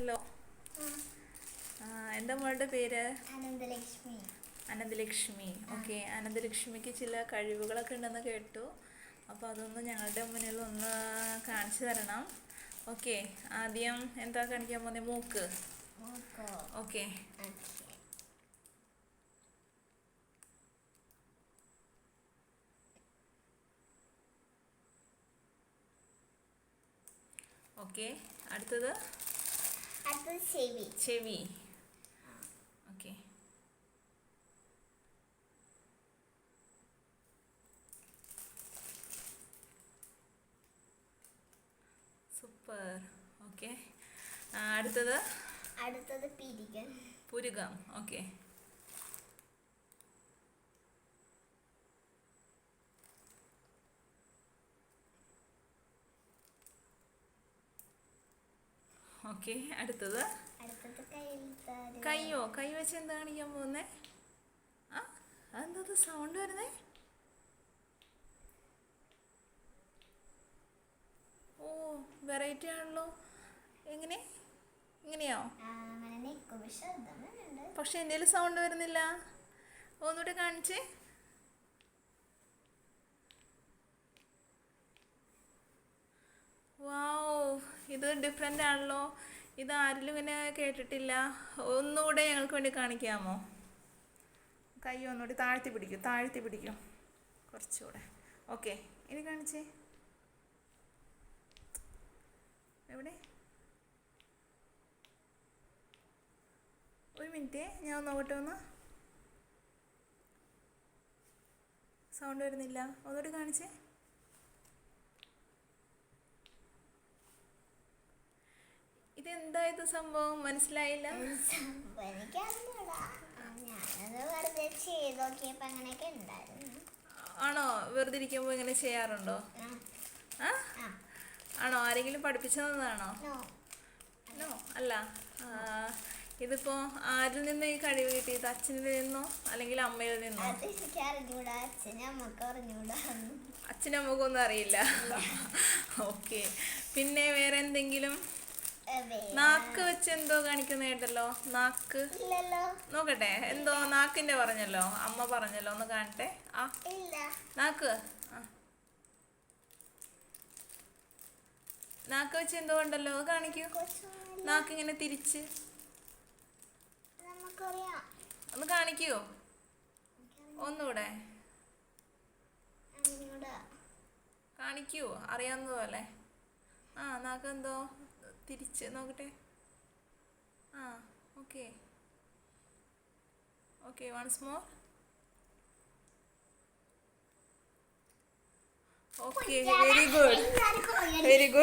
Hello. എന്താ മോളുടെ പേര്? അനന്തലക്ഷ്മി. അനന്തലക്ഷ്മി. ഓക്കെ അനന്തലക്ഷ്മിക്ക് ചില കഴിവുകളൊക്കെ ഉണ്ടെന്ന് കേട്ടു. അപ്പോൾ അതൊന്ന് ഞങ്ങളുടെ മുന്നിൽ ഒന്ന് കാണിച്ചു തരണം. ഓക്കെ ആദ്യം എന്താ കാണിക്കാൻ പോകുന്നത് മൂക്ക്? ഓക്കെ. ഓക്കെ അടുത്തത്. അടുത്തത് ചെവി. ചെവി. ഓക്കെ. സൂപ്പർ. ഓക്കെ. അടുത്തത്? അടുത്തത് പിരികൻ പുരുകം. ഓക്കെ. ഓക്കെ അടുത്തത്. കയ്യോ? കൈ വെച്ച് എന്താ കാണിക്കാൻ പോകുന്നേ ആ അതെന്തത് സൗണ്ട് വരുന്നേ? ഓ വെറൈറ്റി ആണല്ലോ. എങ്ങനെ? ഇങ്ങനെയോ? വരുന്നുണ്ട് പക്ഷെ എന്തേലും സൗണ്ട് വരുന്നില്ല. ഒന്നുകൂടെ കാണിച്ചേ. ഇത് ഡിഫറെന്റ് ആണല്ലോ. ഇത് ആരിലും ഇങ്ങനെ കേട്ടിട്ടില്ല. ഒന്നുകൂടെ ഞങ്ങൾക്ക് വേണ്ടി കാണിക്കാമോ? കൈ ഒന്നുകൂടി താഴ്ത്തി പിടിക്കും താഴ്ത്തി പിടിക്കും. കുറച്ചുകൂടെ. ഓക്കെ ഇനി കാണിച്ചേ. എവിടെ? ഒരു മിനിറ്റ് ഞാൻ നോക്കട്ടെ ഒന്ന്. സൗണ്ട് വരുന്നില്ല. ഒന്നുകൂടി കാണിച്ചേ. ഇതെന്താ ഇത് സംഭവം? മനസ്സിലായില്ല? ആണോ? വെറുതെ ഇരിക്കുമ്പോൾ ഇങ്ങനെ ചെയ്യാറുണ്ടോ? ആ, ആണോ? ആരെങ്കിലും പഠിപ്പിച്ചു തന്നതാണോ അല്ല. ഇതിപ്പോ ആരിൽ നിന്ന് ഈ കഴിവ് കിട്ടിയത്? അച്ഛനിൽ നിന്നോ? അല്ലെങ്കിൽ അമ്മയിൽ നിന്നോ? അച്ഛനും അമ്മക്കൊന്നും അറിയില്ല. ഓക്കെ. പിന്നെ വേറെ എന്തെങ്കിലും നാക്ക് വെച്ച് എന്തോ കാണിക്കുന്ന കേട്ടല്ലോ നാക്ക് നോക്കട്ടെ എന്തോ നാക്കിന്റെ പറഞ്ഞല്ലോ അമ്മ പറഞ്ഞല്ലോ ഒന്ന് കാണട്ടെ. ആ. നാക്ക്. നാക്ക് വെച്ച് എന്തോ ഉണ്ടല്ലോ കാണിക്കൂ. നാക്ക് ഇങ്ങനെ തിരിച്ച്. ഒന്ന് കാണിക്കൂ. ഒന്നുകൂടെ. കാണിക്കൂ അറിയാവുന്ന പോലെ ആ നാക്ക് എന്തോ തിരിച്ച് നോക്കട്ടെ? ആ okay okay once more okay very good very good